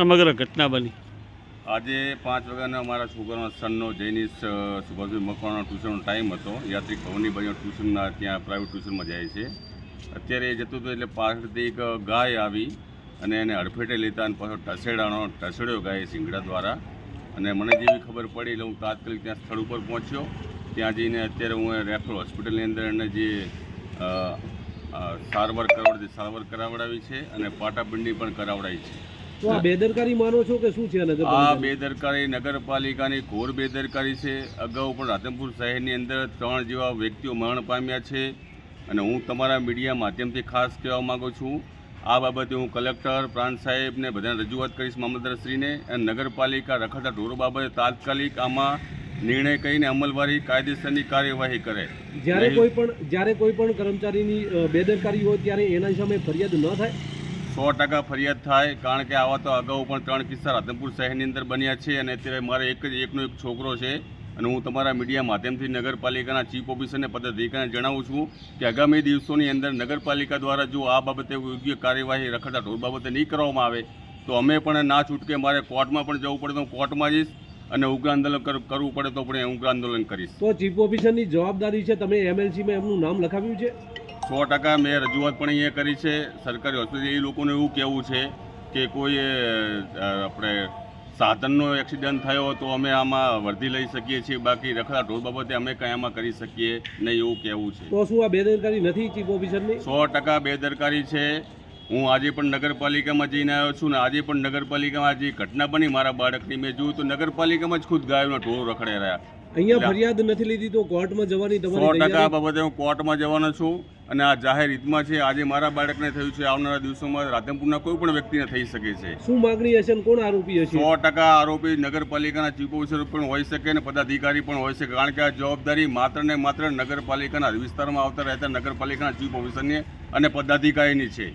સમગ્ર ઘટના બની. આજે પાંચ વાગ્યાના અમારા છોકરાના સનનો જૈનિશ સુભાષભાઈ મકવાણાનો ટ્યુશનનો ટાઈમ હતો. યાત્રિક ભવનની બાજુ ટ્યુશનના ત્યાં પ્રાઇવેટ ટ્યુશનમાં જાય છે. અત્યારે એ જતું હતું એટલે પાછળથી એક ગાય આવી અને એને હડફેટે લેતા અને પાછો ઢસેડાનો, ઢસેડ્યો ગાય સિંગડા દ્વારા. અને મને જેવી ખબર પડી એટલે હું તાત્કાલિક ત્યાં સ્થળ ઉપર પહોંચ્યો. ત્યાં જઈને અત્યારે હું રેફરલ હોસ્પિટલની અંદર એને જે સારવાર કરાવડી સારવાર કરાવડાવી છે અને પાટાપિંડી પણ કરાવડાવી છે. તો આ બેદરકારી માનો છો કે શું છે આ બેદરકારી નગરપાલિકાની ઘોર બેદરકારી છે. અગાઉ પણ રાધનપુર શહેરની અંદર ત્રણ જેવા વ્યક્તિઓ મરણ પામ્યા છે અને હું તમારા મીડિયા માધ્યમથી ખાસ કહેવા માગું છું. આ બાબતે હું કલેક્ટર પ્રાંત સાહેબને બધાને રજૂઆત કરીશ મામલતદારશ્રીને. અને નગરપાલિકા રખડતા ઢોરો બાબતે તાત્કાલિક આમાં નિર્ણય કરીને અમલવારી કાયદેસરની કાર્યવાહી કરે. જ્યારે કોઈ પણ જ્યારે કોઈ પણ કર્મચારીની બેદરકારી હોય ત્યારે એના સામે ફરિયાદ ન થાય? સો ટકા ફરિયાદ થાય, કારણ કે આવા તો અગાઉ પણ ત્રણ કિસ્સા રાધનપુર શહેરની અંદર બન્યા છે અને અત્યારે મારે એક જ, એકનો એક છોકરો છે અને હું તમારા મીડિયા માધ્યમથી નગરપાલિકાના ચીફ ઓફિસરને પદાધિકારીને જણાવું છું કે આગામી દિવસોની અંદર નગરપાલિકા દ્વારા જો આ બાબતે યોગ્ય કાર્યવાહી રખડતા ઢોર બાબતે નહીં કરવામાં આવે, તો અમે પણ ના છૂટકે મારે કોર્ટમાં પણ જવું પડે તો હું કોર્ટમાં જઈશ અને ઉગ્ર આંદોલન કરવું પડે તો પણ હું ઉગ્ર આંદોલન કરીશ. તો ચીફ ઓફિસરની જવાબદારી છે, તમે એમએલસીમાં એમનું નામ લખાવ્યું છે? સો ટકા મેં રજૂઆત પણ અહીંયા કરી છે. સરકારી હોસ્પિટલ એ લોકોનું એવું કહેવું છે કે કોઈ આપણે સાધનનો એક્સિડન્ટ થયો તો અમે આમાં વર્ધી લઈ શકીએ છીએ. બાકી રખડા ઢોર બાબતે અમે કંઈ આમાં કરી શકીએ નહીં એવું કહેવું છે. તો શું આ બેદરકારી નથી ચીફ ઓફિસરની? સો ટકા બેદરકારી છે. હું આજે પણ નગરપાલિકામાં જઈને આવ્યો છું ને આજે પણ નગરપાલિકામાં જે ઘટના બની મારા બાળકની મેં જોયું તો નગરપાલિકામાં જ ખુદ ગાયોના ઢોર રખડે રહ્યા અહીંયા ફરિયાદ નથી લીધી તો કોર્ટમાં જવાની સો ટકા આ બાબતે હું કોર્ટમાં જવાનો છું અને આ જાહેર હિતમાં છે. આજે મારા બાળકને થયું છે. આવનારા દિવસોમાં રાધનપુરના કોઈ પણ વ્યક્તિને થઈ શકે છે. શું માગણી હશે અને કોણ આરોપી હશે? સો ટકા આરોપી નગરપાલિકાના ચીફ ઓફિસર પણ હોઈ શકે અને પદાધિકારી પણ હોઈ શકે. કારણ કે આ જવાબદારી માત્ર ને માત્ર નગરપાલિકાના વિસ્તારમાં આવતા રહેતા નગરપાલિકાના ચીફ ઓફિસરની અને પદાધિકારીની છે.